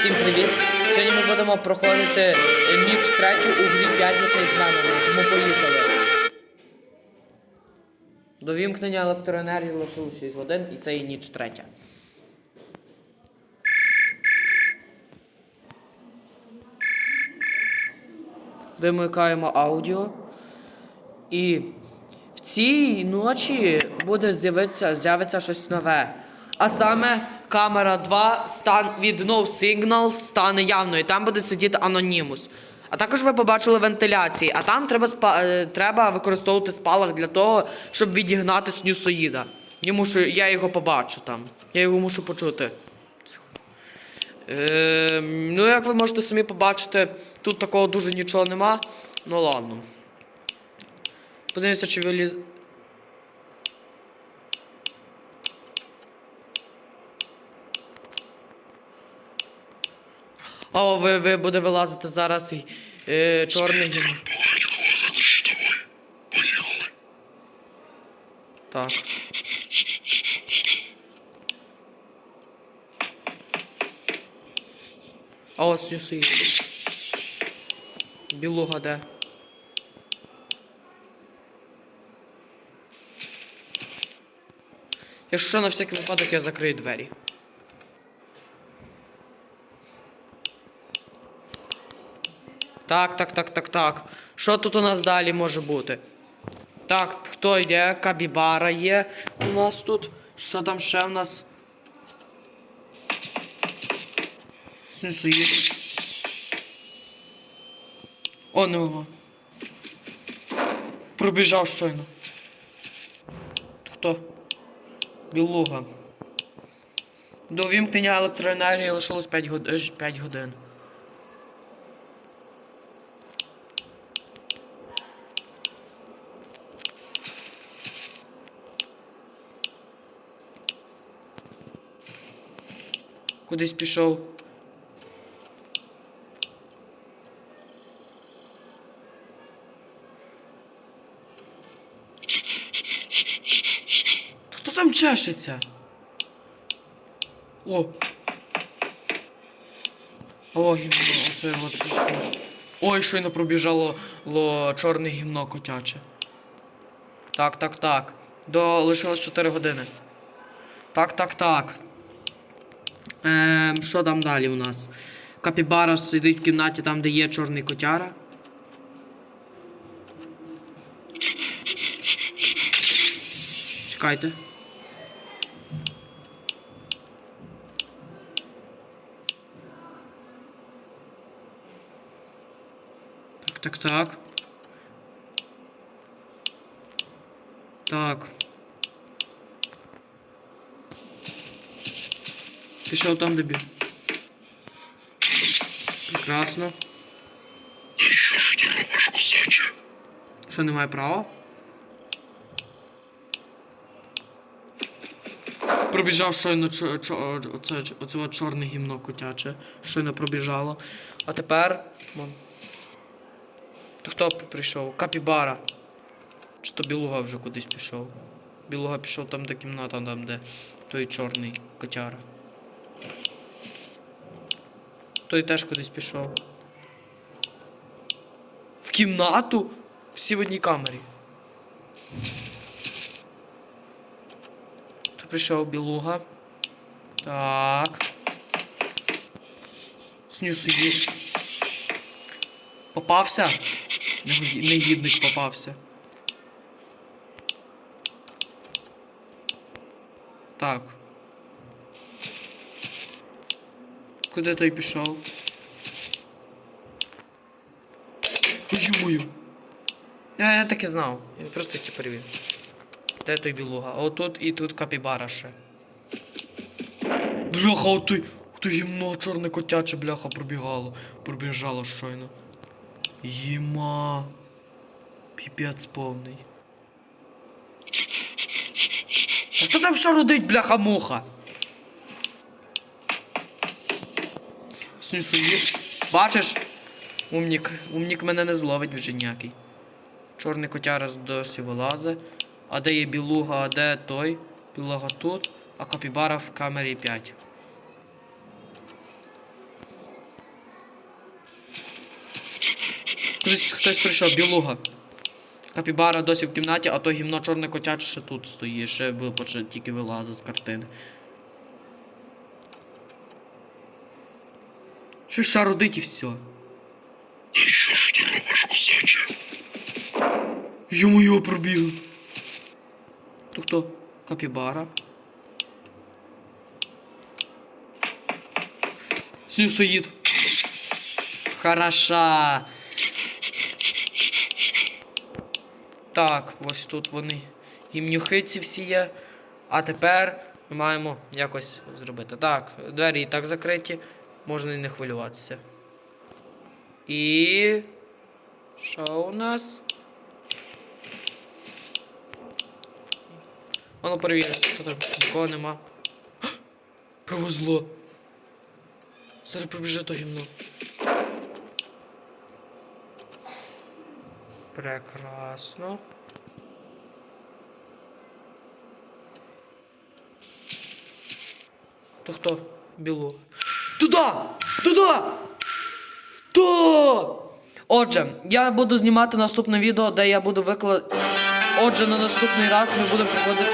всім привіт! Сьогодні ми будемо проходити ніч третю у грі 5 ночей з мене, тому поїхали. До вімкнення електроенергії лишилось 6 годин і це і ніч третя. Вимикаємо аудіо. І в цій ночі буде з'явитися, щось нове. А саме камера 2 стан від No Signal стане явною. Там буде сидіти анонімус. А також ви побачили вентиляції, а там треба спа- е, треба використовувати спалах для того, щоб відігнати снюсоїда. Я мушу, я його побачу там. Я його мушу почути. Е, ну, як ви можете самі побачити, тут такого дуже нічого нема. Ну ладно. Подивимося, чи виліз. О, ви, ви буде вилазити зараз і е, чорний. Так. А ось сюси. Білуга де? Якщо на всякий випадок я закрию двері. Так, так, так, так, так. Що тут у нас далі може бути? Так, хто йде? Кабібара є у нас тут. Що там ще в нас? Снюсуїд. О, не його. Пробіжав щойно. Хто? Білуга. До вімкнення електроенергії лишилось 5, год... е, 5 годин. Кудись пішов. Хто там чешеться? О! О, гімно, оце от. Ой, щойно пробіжало ло, чорне гімно котяче. Так, так, так. До лишилось 4 години. Так, так, так. Ем, що там далі у нас? Капібара сидить в кімнаті там, де є чорний котяра. Чекайте. Так, так, так. Так. Пішов там, де біг. Прекрасно. Що немає права? Пробіжав щойно чо, оце, чорне гімно котяче. Щойно пробіжало. А тепер. То хто прийшов? Капібара. Чи то білуга вже кудись пішов? Білуга пішов там, де кімната, там, де той чорний котяра. Той теж кудись пішов. В кімнату? Всі в одній камері. То прийшов білуга. Так. Снюсуїд. Попався? Негоді- Негідник попався. Так. Куди той пішов? Ой-ой-ой. Я, я так і знав. Я просто ті перевів. Де той білуга? А отут і тут капібара ще. Бляха, отой, отой гімно чорне котяче, бляха, пробігало. Пробіжало щойно. Єма. Піпець повний. А хто там що родить, бляха-муха? Сюсуї. Бачиш? Умнік Умнік мене не зловить вже ніякий. Чорний котяра досі вилазе. А де є білуга, а де той? Білуга тут, а копібара в камері 5. Кажись, хтось прийшов, білуга. Капібара досі в кімнаті, а то гімно чорне котяче ще тут стоїть, ще випоче, тільки вилазить з картини. Що ще родить і все. Що ж ти робиш, козаче? Йому його пробіг. То хто? Капібара. Сюсоїд. Хороша. Так, ось тут вони. Гімнюхиці всі є. А тепер ми маємо якось зробити. Так, двері і так закриті, можна і не хвилюватися. І. Що у нас? Ану перевіримо, хто там нікого нема. Повезло. Зараз прибіжить то гімно. Прекрасно. То хто? Біло. Туда! Туда! То! Отже, я буду знімати наступне відео, де я буду викладати. Отже, на наступний раз ми будемо проходити